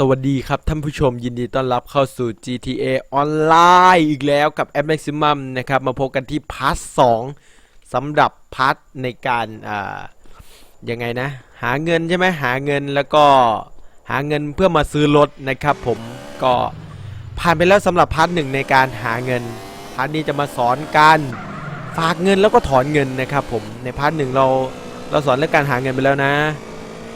สวัสดีครับท่านผู้ชมยินดีต้อนรับเข้าสู่ GTA ออนไลน์อีกแล้วกับแอป Maximum นะครับมาพบกันที่พาร์ทสองสำหรับพาร์ทในการอ่ายังไงนะ หาเงินใช่ไหมหาเงินแล้วก็หาเงินเพื่อมาซื้อรถนะครับผมก็ผ่านไปแล้วสำหรับพาร์ทหนึ่งในการหาเงินพาร์ทนี้จะมาสอนการฝากเงินแล้วก็ถอนเงินนะครับผมในพาร์ทหนึ่งเราเราสอนเรื่องการหาเงินไปแล้วนะ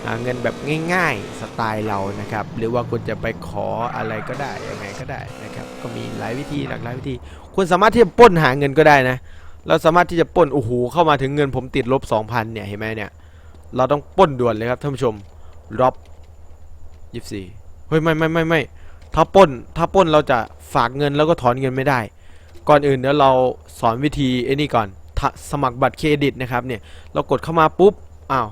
หาเงินแบบง่ายๆสไตล์เรานะครับ หรือว่าคุณจะไปขออะไรก็ได้ยังไงก็ได้นะครับ ก็มีหลายวิธีหลากหลายวิธี คุณสามารถที่จะป้นหาเงินก็ได้นะ เราสามารถที่จะป้นโอ้โหเข้ามาถึงเงินผมติดลบ2,000เนี่ยเห็นไหมเนี่ย เราต้องป้นด่วนเลยครับท่านผู้ชมรอบยี่สี่เฮ้ยไม่ไม่ไม่ไม่ถ้าป้น ถ้าป้นเราจะฝากเงินแล้วก็ถอนเงินไม่ได้ ก่อนอื่นเดี๋ยวเราสอนวิธีไอ้นี่ก่อนสมัครบัตรเครดิตนะครับเนี่ยเรากดเข้ามาปุ๊บอ้าว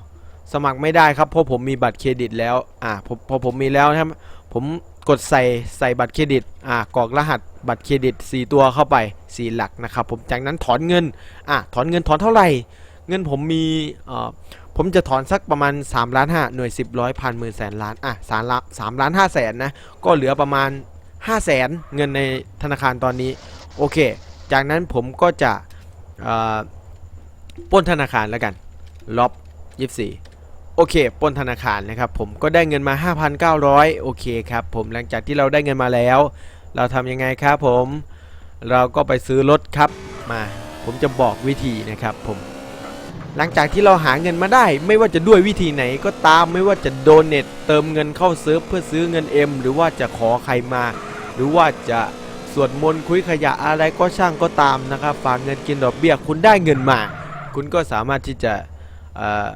สมัครไม่ได้ครับเพราะผมมีบัตรเครดิตแล้ว อ่าผมพอผมมีแล้วนะครับ ผมกดใส่ใส่บัตรเครดิต อ่ากรอกรหัสบัตรเครดิต 4 ตัวเข้าไป 4 หลักนะครับ ผมจากนั้นถอนเงิน อ่าถอนเงินถอนเท่าไหร่ เงินผมมีเอ่อผมจะถอนสักประมาณ3ล้าน5หน่วย 10ร้อยพันหมื่นแสนล้าน อะ3ล้าน3ล้าน5แสนนะ ก็เหลือประมาณ5แสนเงินในธนาคารตอนนี้ โอเค จากนั้นผมก็จะเอ่อป้นธนาคารแล้วกันล็อบ24 โอเคปนธนาคารนะครับผมก็ได้เงินมา 5,900 โอเคครับผมหลังจากที่เราได้เงินมาแล้ว เราทำยังไงครับผม เราก็ไปซื้อรถครับมา ผมจะบอกวิธีนะครับผม หลังจากที่เราหาเงินมาได้ ไม่ว่าจะด้วยวิธีไหนก็ตามไม่ว่าจะโดเนทเติมเงินเข้าเซิร์ฟเพื่อซื้อเงิน M หรือว่าจะขอใครมา หรือว่าจะสวดมนต์คุยขยะอะไรก็ช่างก็ตามนะครับฝากเงินกินดอกเบี้ยคุณได้เงินมา คุณก็สามารถที่จะเอ่อ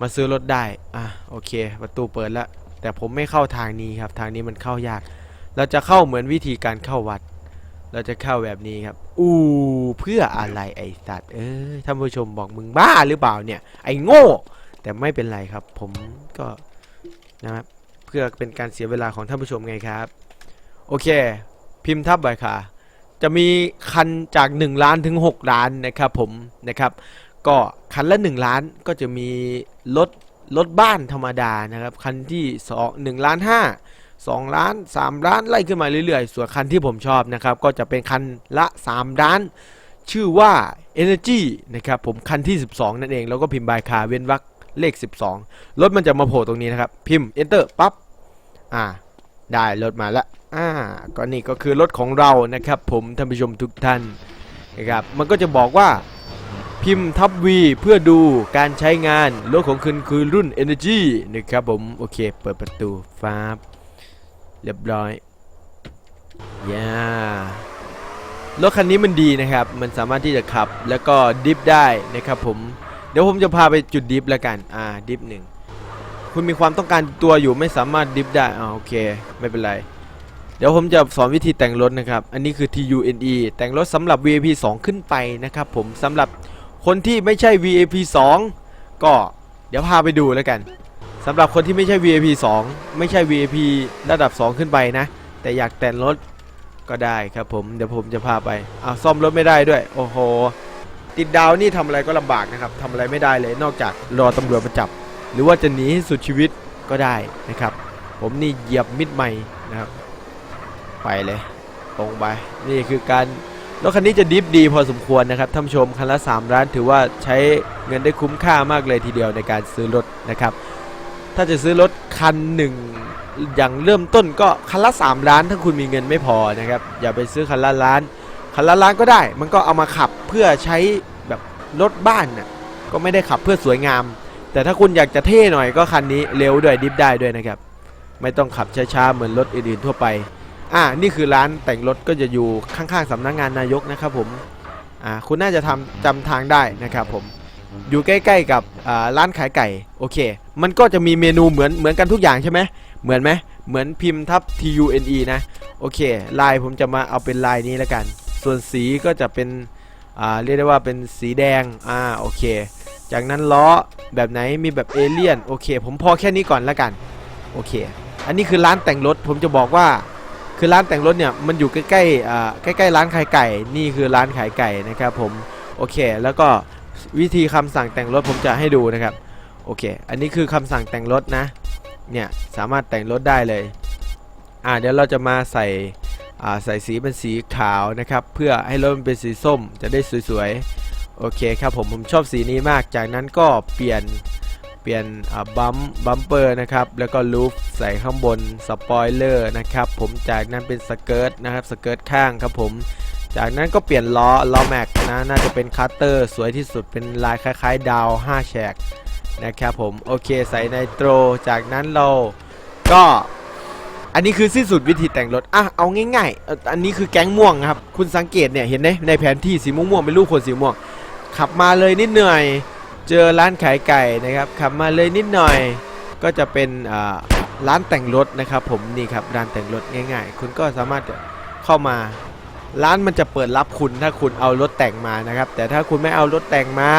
มาซื้อรถได้ อะโอเค ประตูเปิดแล้ว แต่ผมไม่เข้าทางนี้ครับ ทางนี้มันเข้ายาก เราจะเข้าเหมือนวิธีการเข้าวัด เราจะเข้าแบบนี้ครับ อู้เพื่ออะไรไอ้สัตว์ เอ้ยท่านผู้ชมบอกมึงบ้าหรือเปล่าเนี่ย ไอ้โง่ แต่ไม่เป็นไรครับ ผมก็นะครับเพื่อเป็นการเสียเวลาของท่านผู้ชมไงครับ โอเค พิมพ์ทับไว้ค่ะ จะมีคันจาก 1 ล้านถึง 6 ล้านนะครับผมนะครับ ก็คันละ 1 ล้านก็จะมีรถรถบ้านธรรมดานะครับ คันที่2 1ล้าน5 2 ล้าน 3 ล้านไล่ขึ้นมาเรื่อยๆ ส่วนคันที่ผมชอบนะครับ ก็จะเป็นคันละ 3 ล้าน ชื่อว่า Energy นะครับผมคันที่ 12 นั่นเอง แล้วก็พิมพ์บายคาเว้นวรรคเลข 12 รถมันจะมาโผล่ตรงนี้นะครับ พิมพ์ Enter ปั๊บอ่าได้รถมาแล้วอ่าก็นี่ก็คือรถของเรานะครับ ผมท่านผู้ชมทุกท่านนะครับมันก็จะบอกว่า พิมพ์ทับ V เพื่อดูการใช้งานรถของคุณคือรุ่น Energy นะครับผม โอเค เปิดประตูฟ้าบเรียบร้อยย่ารถคันนี้มันดีนะครับ มันสามารถที่จะขับแล้วก็ดิฟได้นะครับผม เดี๋ยวผมจะพาไปจุดดิฟแล้วกัน อ่า ดิฟหนึ่ง คุณมีความต้องการตัวอยู่ไม่สามารถดิฟได้อ่าโอเค ไม่เป็นไร เดี๋ยวผมจะสอนวิธีแต่งรถนะครับ อันนี้คือ TUNE แต่งรถสำหรับ VIP 2 ขึ้นไปนะครับผมสำหรับ คนที่ไม่ใช่ VIP 2 ก็เดี๋ยวพาไปดูแล้วกันสำหรับคนที่ไม่ใช่ VIP 2 ไม่ใช่ VIP ระดับ 2 ขึ้นไปนะ แต่อยากแต่งรถก็ได้ครับผมเดี๋ยวผมจะพาไปอ้าวซ่อมรถไม่ได้ด้วย โอ้โห ติดดาวนี่ทำอะไรก็ลำบากนะครับทำอะไรไม่ได้เลยนอกจากรอตำรวจมาจับ หรือว่าจะหนีให้สุดชีวิตก็ได้นะครับ ผมนี่เหยียบมิดใหม่นะครับ ไปเลย ตรงไป นี่คือการ รถคันนี้จะดิฟดีพอสมควรนะครับท่านชมคันละ 3 ล้านถือว่าใช้เงินได้คุ้มค่ามากเลยทีเดียวในการซื้อรถนะครับ ถ้าจะซื้อรถคันหนึ่งอย่างเริ่มต้นก็คันละ 3 ล้าน ถ้าคุณมีเงินไม่พอนะครับ อย่าไปซื้อคันละล้าน คันละล้านก็ได้ มันก็เอามาขับเพื่อใช้แบบรถบ้านน่ะก็ไม่ได้ขับเพื่อสวยงาม แต่ถ้าคุณอยากจะเท่หน่อยก็คันนี้เร็วด้วยดิฟได้ด้วยนะครับ ไม่ต้องขับช้าๆเหมือนรถอื่นๆทั่วไป อ่านี่คือร้านแต่งรถก็จะอยู่ข้างๆสำนักงานนายกนะครับผมอ่าคุณน่าจะทำจำทางได้นะครับผมอยู่ใกล้ๆกับอ่าร้านขายไก่โอเค มันก็จะมีเมนูเหมือนเหมือนกันทุกอย่างใช่ไหมเหมือนไหมเหมือนพิมพ์ทับ T U N E นะโอเคลายผมจะมาเอาเป็นลายนี้แล้วกัน ส่วนสีก็จะเป็นอ่าเรียกได้ว่าเป็นสีแดงอ่าโอเค จากนั้นล้อแบบไหนมีแบบเอเลี่ยนโอเค ผมพอแค่นี้ก่อนแล้วกันโอเค อันนี้คือร้านแต่งรถผมจะบอกว่า คือร้านแต่งรถเนี่ยมันอยู่ใกล้ๆอ่าใกล้ๆร้านขายไก่ นี่คือร้านขายไก่นะครับผมโอเค แล้วก็วิธีคำสั่งแต่งรถผมจะให้ดูนะครับโอเค อันนี้คือคำสั่งแต่งรถนะเนี่ยสามารถแต่งรถได้เลยอ่าเดี๋ยวเราจะมาใส่อ่าใส่สีเป็นสีขาวนะครับเพื่อให้รถมันเป็นสีส้มจะได้สวยๆโอเคครับผมผมชอบสีนี้มากจากนั้นก็เปลี่ยน เปลี่ยนบัมบัมเปอร์นะครับแล้วก็ลูฟใส่ข้างบนสปอยเลอร์นะครับผมจากนั้นเป็นสเกิร์ตนะครับสเกิร์ตข้างครับผมจากนั้นก็เปลี่ยนล้อล้อแม็กนะน่าจะเป็นคัตเตอร์สวยที่สุดเป็นลายคล้ายๆ ดาว 5 แฉกนะครับผมโอเคใส่ไนโตรจากนั้นเราก็อันนี้คือสิ้นสุดวิธีแต่งรถอะเอาง่ายๆ อันนี้คือแก๊งม่วงครับ คุณสังเกตเนี่ยเห็นไหมในแผนที่สีม่วงๆเป็นรูปคนสีม่วง ขับมาเลยนิดหน่อย เจอร้านขายไก่นะครับขับมาเลยนิดหน่อยก็จะเป็นร้านแต่งรถนะครับ ผมนี่ครับร้านแต่งรถง่ายๆ คุณก็สามารถเข้ามาร้านมันจะเปิดรับคุณถ้าคุณเอารถแต่งมานะครับ แต่ถ้าคุณไม่เอารถแต่งมา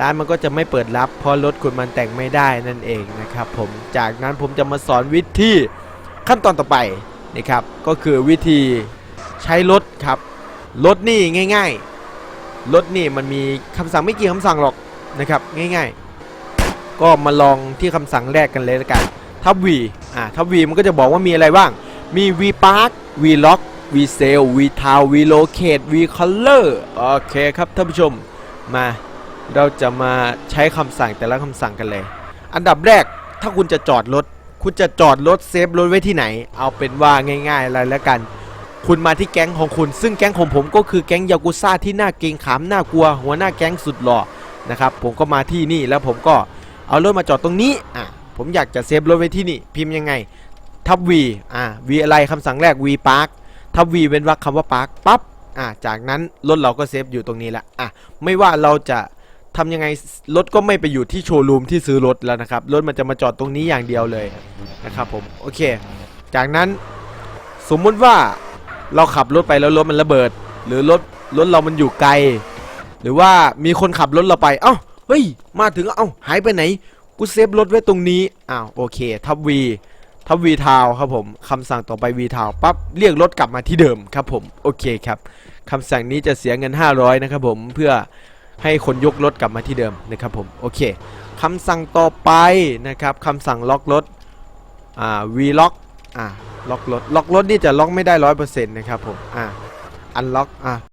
ร้านมันก็จะไม่เปิดรับ เพราะรถคุณมันแต่งไม่ได้นั่นเองนะครับ ผมจากนั้นผมจะมาสอนวิธีขั้นตอนต่อไปนะครับ ก็คือวิธีใช้รถครับรถนี่ง่าย ๆรถนี่มันมีคำสั่งไม่กี่คำสั่งหรอก นะครับง่ายๆ ก็มาลองที่คำสั่งแรกกันเลยละกันทับ V อ่าทับ V มันก็จะบอกว่ามีอะไรบ้าง มี V Park V Lock V Sale V Town V Locate V Color โอเคครับท่านผู้ชมมาเราจะมาใช้คำสั่งแต่ละคำสั่งกันเลย อันดับแรกถ้าคุณจะจอดรถ คุณจะจอดรถเซฟรถไว้ที่ไหน เอาเป็นว่าง่ายๆอะไรแล้วกัน คุณมาที่แก๊งของคุณ ซึ่งแก๊งของผมก็คือแก๊งยากุซ่าที่น่าเกงขามน่ากลัว หัวหน้าแก๊งสุดหล่อ นะครับผมก็มาที่นี่แล้วผมก็เอารถมาจอดตรงนี้อะผมอยากจะเซฟรถไว้ที่นี่พิมพ์ยังไงทับ V อ่า V อะไรคำสั่งแรก V Park ทับ V เป็นวรรคคำว่า Park ปั๊บอ่าจากนั้นรถเราก็เซฟอยู่ตรงนี้ละอะไม่ว่าเราจะทำยังไงรถก็ไม่ไปอยู่ที่โชว์รูมที่ซื้อรถแล้วนะครับรถมันจะมาจอดตรงนี้อย่างเดียวเลยนะครับผมโอเค จากนั้นสมมุติว่าเราขับรถไปแล้วรถมันระเบิด หรือรถรถเรามันอยู่ไกล หรือว่ามีคนขับรถเราไป เอ้า เฮ้ย มาถึงเอ้า หายไปไหน กูเซฟรถไว้ตรงนี้ อ้าว โอเค ทับวีทับวีทาวครับผมคำสั่งต่อไปวีทาวปั๊บ เรียกรถกลับมาที่เดิมครับผม โอเคครับคำสั่งนี้จะเสียเงิน 500 นะครับผม เพื่อให้คนยกรถกลับมาที่เดิมนะครับผม โอเคคำสั่งต่อไปนะครับคำสั่งล็อกรถ อ่า V lock อ่าล็อกรถ ล็อกรถนี่จะล็อกไม่ได้ร้อยเปอร์เซ็นต์นะครับผม อ่าอันล็อก อ่า